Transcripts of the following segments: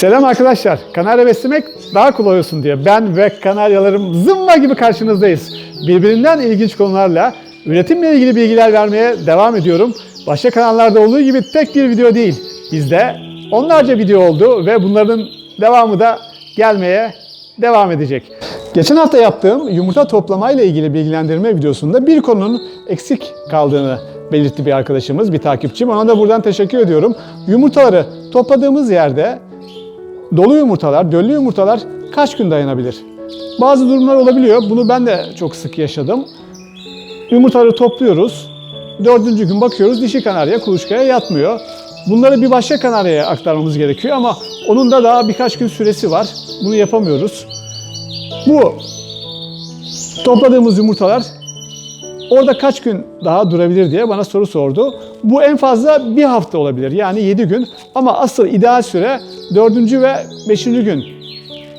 Selam arkadaşlar. Kanarya beslemek daha kolay olsun diye ben ve kanaryalarım zımba gibi karşınızdayız. Birbirinden ilginç konularla üretimle ilgili bilgiler vermeye devam ediyorum. Başka kanallarda olduğu gibi tek bir video değil. Bizde onlarca video oldu ve bunların devamı da gelmeye devam edecek. Geçen hafta yaptığım yumurta toplamayla ilgili bilgilendirme videosunda bir konunun eksik kaldığını belirtti bir arkadaşımız, bir takipçim. Ona da buradan teşekkür ediyorum. Yumurtaları topladığımız yerde dolu yumurtalar, döllü yumurtalar kaç gün dayanabilir? Bazı durumlar olabiliyor. Bunu ben de çok sık yaşadım. Yumurtaları topluyoruz. Dördüncü gün bakıyoruz dişi kanarya kuluçkaya yatmıyor. Bunları bir başka kanaryaya aktarmamız gerekiyor ama onun da daha birkaç gün süresi var. Bunu yapamıyoruz. Bu topladığımız yumurtalar orada kaç gün daha durabilir diye bana soru sordu. Bu en fazla bir hafta olabilir yani 7 gün ama asıl ideal süre 4. ve 5. gün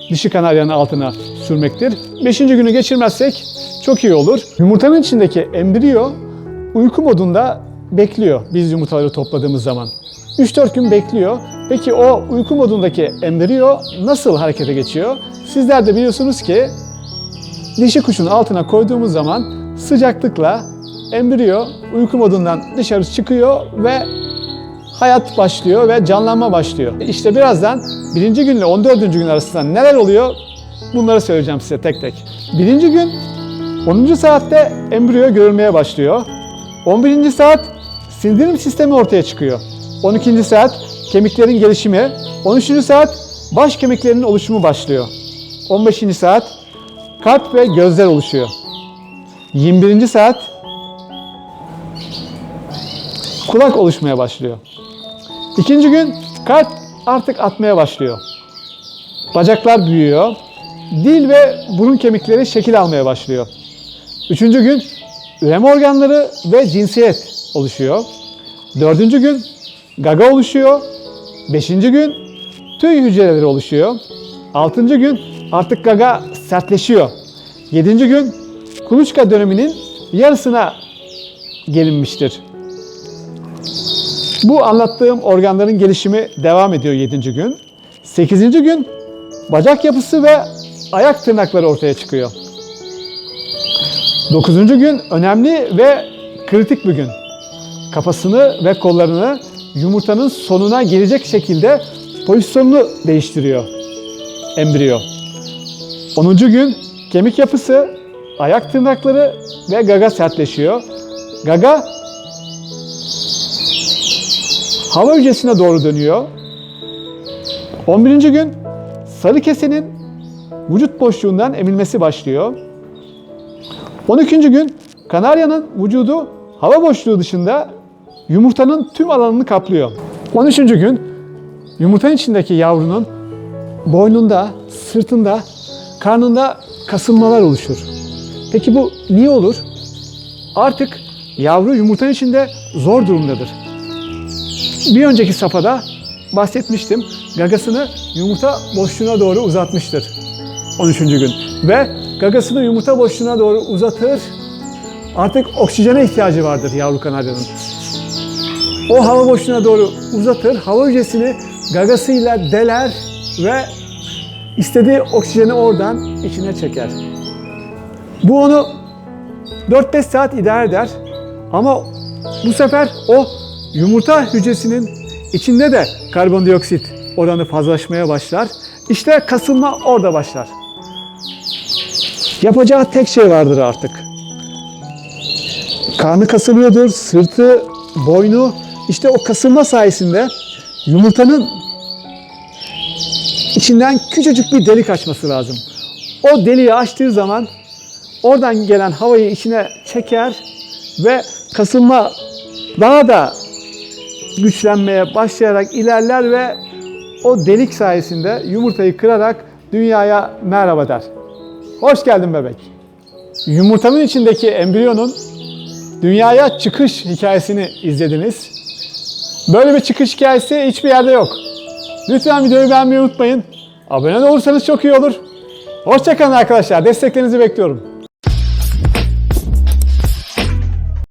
dişi kanaryanın altına sürmektir. 5. günü geçirmezsek çok iyi olur. Yumurtanın içindeki embriyo uyku modunda bekliyor biz yumurtaları topladığımız zaman. 3-4 gün bekliyor. Peki o uyku modundaki embriyo nasıl harekete geçiyor? Sizler de biliyorsunuz ki dişi kuşun altına koyduğumuz zaman sıcaklıkla embriyo uyku modundan dışarı çıkıyor ve hayat başlıyor ve canlanma başlıyor. İşte birazdan birinci günle 14. gün arasında neler oluyor bunları söyleyeceğim size tek tek. Birinci gün 10. saatte embriyo görülmeye başlıyor. 11. saat sindirim sistemi ortaya çıkıyor. 12. saat kemiklerin gelişimi, 13. saat baş kemiklerinin oluşumu başlıyor. 15. saat kalp ve gözler oluşuyor. 21. saat kulak oluşmaya başlıyor. İkinci gün kalp artık atmaya başlıyor. Bacaklar büyüyor. Dil ve burun kemikleri şekil almaya başlıyor. Üçüncü gün üreme organları ve cinsiyet oluşuyor. Dördüncü gün gaga oluşuyor. Beşinci gün tüy hücreleri oluşuyor. Altıncı gün artık gaga sertleşiyor. Yedinci gün kuluçka döneminin yarısına gelinmiştir. Bu anlattığım organların gelişimi devam ediyor 7. gün. 8. gün bacak yapısı ve ayak tırnakları ortaya çıkıyor. 9. gün önemli ve kritik bir gün. Kafasını ve kollarını yumurtanın sonuna gelecek şekilde pozisyonunu değiştiriyor embriyo. 10. gün kemik yapısı, ayak tırnakları ve gaga sertleşiyor. Gaga hava hücresine doğru dönüyor. 11. gün sarı kesenin vücut boşluğundan emilmesi başlıyor. 12. gün kanaryanın vücudu hava boşluğu dışında yumurtanın tüm alanını kaplıyor. 13. gün yumurtanın içindeki yavrunun boynunda, sırtında, karnında kasılmalar oluşur. Peki bu niye olur? Artık yavru yumurtanın içinde zor durumdadır. Bir önceki safhada bahsetmiştim. Gagasını yumurta boşluğuna doğru uzatmıştır. 13. gün. Ve gagasını yumurta boşluğuna doğru uzatır. Artık oksijene ihtiyacı vardır yavru kanaryanın. O hava boşluğuna doğru uzatır. Hava hücresini gagasıyla deler ve istediği oksijeni oradan içine çeker. Bu onu 4-5 saat idare eder. Ama bu sefer o yumurta hücresinin içinde de karbondioksit oranı fazlalaşmaya başlar. İşte kasılma orada başlar. Yapacağı tek şey vardır artık. Karnı kasılıyordur, sırtı, boynu. İşte o kasılma sayesinde yumurtanın içinden küçücük bir delik açması lazım. O deliği açtığı zaman oradan gelen havayı içine çeker ve kasılma daha da güçlenmeye başlayarak ilerler ve o delik sayesinde yumurtayı kırarak dünyaya merhaba der. Hoş geldin bebek. Yumurtanın içindeki embriyonun dünyaya çıkış hikayesini izlediniz. Böyle bir çıkış hikayesi hiçbir yerde yok. Lütfen videoyu beğenmeyi unutmayın. Abone olursanız çok iyi olur. Hoşçakalın arkadaşlar. Desteklerinizi bekliyorum.